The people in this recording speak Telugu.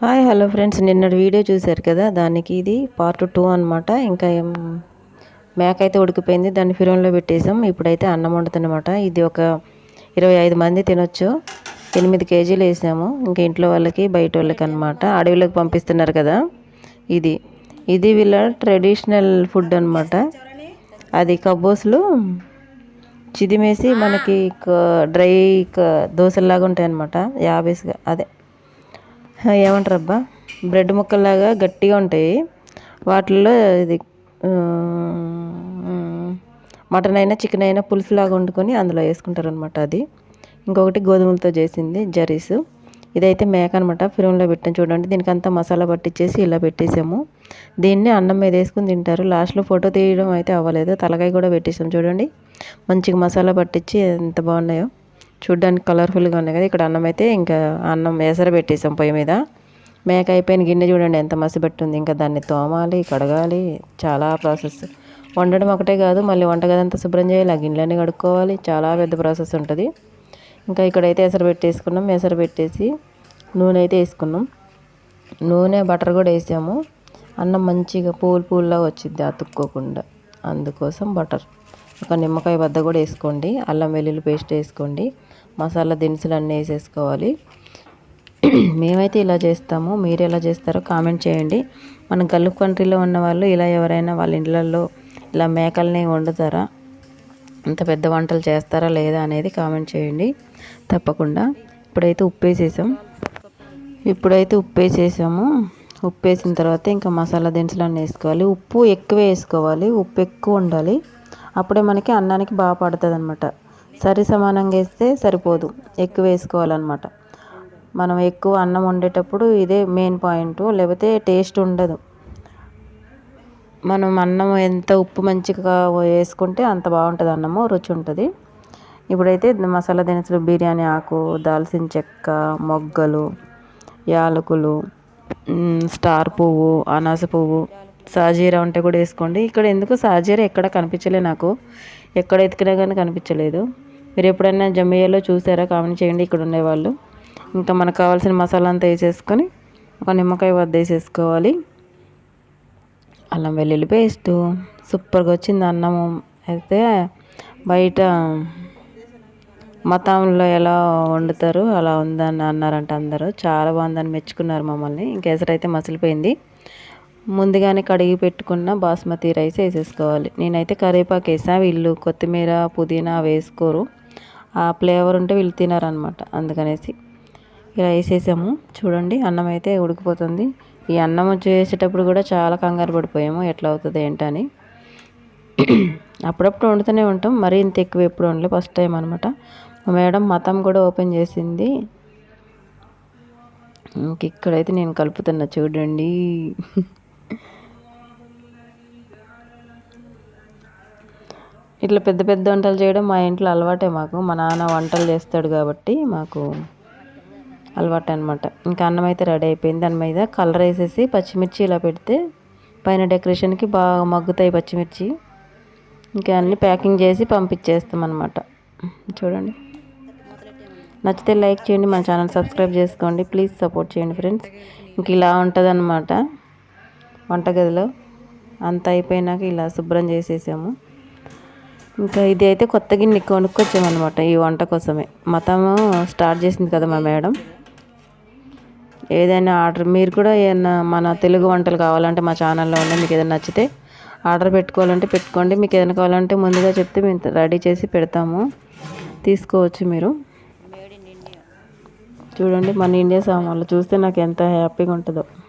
Hi hello friends. నిన్నటి వీడియో చూశారు కదా? దానికి ఇది పార్ట్ టూ అనమాట ఇంకా మేక అయితే ఉడికిపోయింది. దాన్ని ఫిరోన్లో పెట్టేసాం ఇప్పుడైతే అన్నం వండుతుందన్నమాట ఇది ఒక ఇరవై ఐదు మంది తినొచ్చు. ఎనిమిది కేజీలు వేసాము. ఇంకా ఇంట్లో వాళ్ళకి బయట వాళ్ళకి అనమాట అడవిలోకి పంపిస్తున్నారు కదా? ఇది ఇది వీళ్ళ ట్రెడిషనల్ ఫుడ్ అనమాట అది కబ్బోస్లు చిదిమేసి మనకి డ్రై దోశల్లాగా ఉంటాయి అనమాట యాభైస్గా అదే. ఏమంటారు అబ్బా బ్రెడ్ ముక్కల్లాగా గట్టిగా ఉంటాయి. వాటిల్లో ఇది మటన్ అయినా చికెన్ అయినా పులుసులాగా వండుకొని అందులో వేసుకుంటారు అనమాట అది. ఇంకొకటి గోధుమలతో చేసింది జరీస్. ఇదైతే మేక అనమాట ఫిరంలో పెట్టాం చూడండి. దీనికి అంతా మసాలా పట్టించేసి ఇలా పెట్టేసాము. దీన్ని అన్నం మీద వేసుకుని తింటారు. లాస్ట్లో ఫోటో తీయడం అయితే అవ్వలేదు. తలకాయ కూడా పెట్టేసాం చూడండి. మంచిగా మసాలా పట్టించి ఎంత బాగున్నాయో. చూడ్డానికి కలర్ఫుల్గా ఉన్నాయి కదా ఇక్కడ అన్నం అయితే ఇంకా అన్నం ఎసర పెట్టేసాం పొయ్యి మీద. మేక అయిపోయిన గిన్నె చూడండి ఎంత మసి పెట్టింది. ఇంకా దాన్ని తోమాలి కడగాలి చాలా ప్రాసెస్ వండడం ఒకటే కాదు మళ్ళీ వంటగదంతా శుభ్రం చేయాలి ఆ గిన్నెలన్నీ కడుక్కోవాలి చాలా పెద్ద ప్రాసెస్ ఉంటుంది. ఇంకా ఇక్కడైతే ఎసరు పెట్టేసుకున్నాం ఎసరు పెట్టేసి నూనె అయితే వేసుకున్నాం. నూనె బటర్ కూడా వేసాము. అన్నం మంచిగా పూలు పూల్లా వచ్చింది అతుక్కోకుండా అందుకోసం బటర్. ఒక నిమ్మకాయ బద్ద కూడా వేసుకోండి అల్లం వెల్లుల్లి పేస్ట్ వేసుకోండి. మసాలా దినుసులు అన్నీ వేసేసుకోవాలి. మేమైతే ఇలా చేస్తాము. మీరు ఎలా చేస్తారో కామెంట్ చేయండి. మన గల్ఫ్ కంట్రీలో ఉన్న వాళ్ళు ఇలా ఎవరైనా వాళ్ళ ఇళ్ళల్లో ఇలా మేకల్ని వండుతారా? అంత పెద్ద వంటలు చేస్తారా లేదా అనేది కామెంట్ చేయండి. తప్పకుండా. ఇప్పుడైతే ఉప్పు వేసేసాం ఇప్పుడైతే ఉప్పు వేసేసాము ఉప్పు వేసిన తర్వాత ఇంకా మసాలా దినుసులు అన్నీ వేసుకోవాలి. ఉప్పు ఎక్కువ వేసుకోవాలి. ఉప్పు ఎక్కువ ఉండాలి. అప్పుడే మనకి అన్నానికి బాగా పడుతుంది అనమాట సరి సమానంగా వేస్తే సరిపోదు. ఎక్కువ వేసుకోవాలన్నమాట. మనం ఎక్కువ అన్నం వండేటప్పుడు ఇదే మెయిన్ పాయింట్ లేకపోతే టేస్ట్ ఉండదు. మనం అన్నం ఎంత ఉప్పు మంచిగా వేసుకుంటే అంత బాగుంటుంది అన్నము రుచి ఉంటుంది. ఇప్పుడైతే మసాలా దినుసులు బిర్యానీ ఆకు దాల్చిన చెక్క మొగ్గలు యాలకులు స్టార్ పువ్వు అనాస పువ్వు సాజీరా ఉంటే కూడా వేసుకోండి. ఇక్కడ ఎందుకు సాజీరా ఎక్కడ కనిపించలే నాకు. ఎక్కడ ఎతికినా కానీ కనిపించలేదు. మీరు ఎప్పుడైనా జమ్మియాలో చూసారా? కామెంట్ చేయండి. ఇక్కడ ఉండేవాళ్ళు. ఇంకా మనకు కావాల్సిన మసాలా అంతా వేసేసుకొని ఒక నిమ్మకాయ వద్ద వేసేసుకోవాలి. అల్లం వెల్లుల్లి పేస్టు. సూపర్గా వచ్చింది అన్నము. అయితే బయట మతంలో ఎలా వండుతారు అలా ఉందని అన్నారంట అందరూ. చాలా బాగుందని మెచ్చుకున్నారు మమ్మల్ని. ఇంకా ఎసరైతే మసిలిపోయింది. ముందుగానే కడిగి పెట్టుకున్న బాస్మతి రైస్ వేసేసుకోవాలి. నేనైతే కరివేపాకు వేసా. వీళ్ళు కొత్తిమీర పుదీనా వేసుకోరు. ఆ ఫ్లేవర్ ఉంటే వీళ్ళు తినారనమాట అందుకనేసి ఇలా వేసేసాము. చూడండి అన్నం అయితే ఉడికిపోతుంది. ఈ అన్నం చేసేటప్పుడు కూడా చాలా కంగారు పడిపోయాము. ఎట్లా అవుతుంది ఏంటని. అప్పుడప్పుడు వండుతూనే ఉంటాం. మరీ ఇంత ఎక్కువ ఎప్పుడు వండలే. ఫస్ట్ టైం అనమాట మా మేడం మతం కూడా ఓపెన్ చేసింది. ఇంక ఇక్కడైతే నేను కలుపుతున్నా. చూడండి. ఇట్లా పెద్ద పెద్ద వంటలు చేయడం మా ఇంట్లో అలవాటే మాకు. మా నాన్న వంటలు చేస్తాడు కాబట్టి మాకు అలవాటు అనమాట ఇంకా అన్నం అయితే రెడీ అయిపోయింది. దాని మీద కలర్ వేసేసి పచ్చిమిర్చి ఇలా పెడితే పైన డెకరేషన్కి బాగా మగ్గుతాయి పచ్చిమిర్చి. ఇంకా అన్నీ ప్యాకింగ్ చేసి పంపించేస్తాం అనమాట చూడండి. నచ్చితే లైక్ చేయండి మన ఛానల్ సబ్స్క్రైబ్ చేసుకోండి. ప్లీజ్ సపోర్ట్ చేయండి ఫ్రెండ్స్. ఇంక ఇలా ఉంటుంది అనమాట వంటగదిలో అంత అయిపోయినాక ఇలా శుభ్రం చేసేసాము. ఇంకా ఇది అయితే కొత్త గిన్నె కొనుక్కొచ్చామన్నమాట ఈ వంట కోసమే. మతము స్టార్ట్ చేసింది కదా మా మేడం. ఏదైనా ఆర్డర్ మీరు కూడా ఏదైనా మన తెలుగు వంటలు కావాలంటే మా ఛానల్లో ఉండే మీకు ఏదైనా నచ్చితే ఆర్డర్ పెట్టుకోవాలంటే పెట్టుకోండి. మీకు ఏదైనా కావాలంటే ముందుగా చెప్తే మేము రెడీ చేసి పెడతాము. తీసుకోవచ్చు మీరు. చూడండి మన ఇండియా సామాన్లు చూస్తే నాకు ఎంత హ్యాపీగా ఉంటుందో.